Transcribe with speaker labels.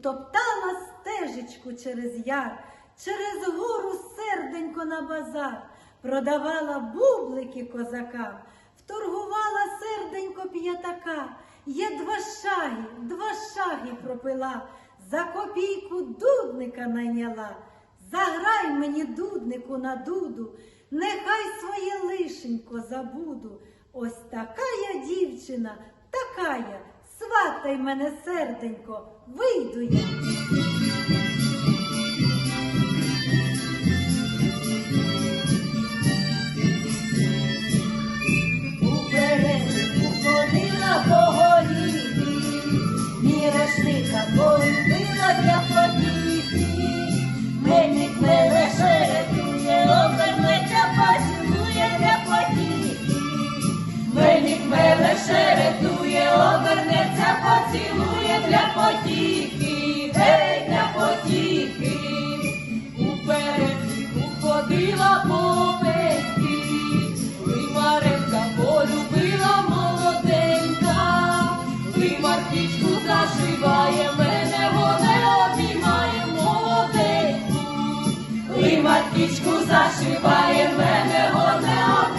Speaker 1: утоптала стежечку через яр, через гору серденько на базар, продавала бублики козакам, вторгувала серденько п'ятака, є два шаги, два шаги пропила, за копійку дудника найняла. Заграй мені, дуднику, на дуду, нехай своє лишенько забуду. Ось така я дівчина, такая. я сватай мене серденько, вийду я.
Speaker 2: Потіхи, для потіхи, уперед уходила по петлі, Лимаренка полюбила молоденька, Лимаркічку зашиває, мене вона обіймає молоденьку. Лимаркічку зашиває, мене вона обіймає.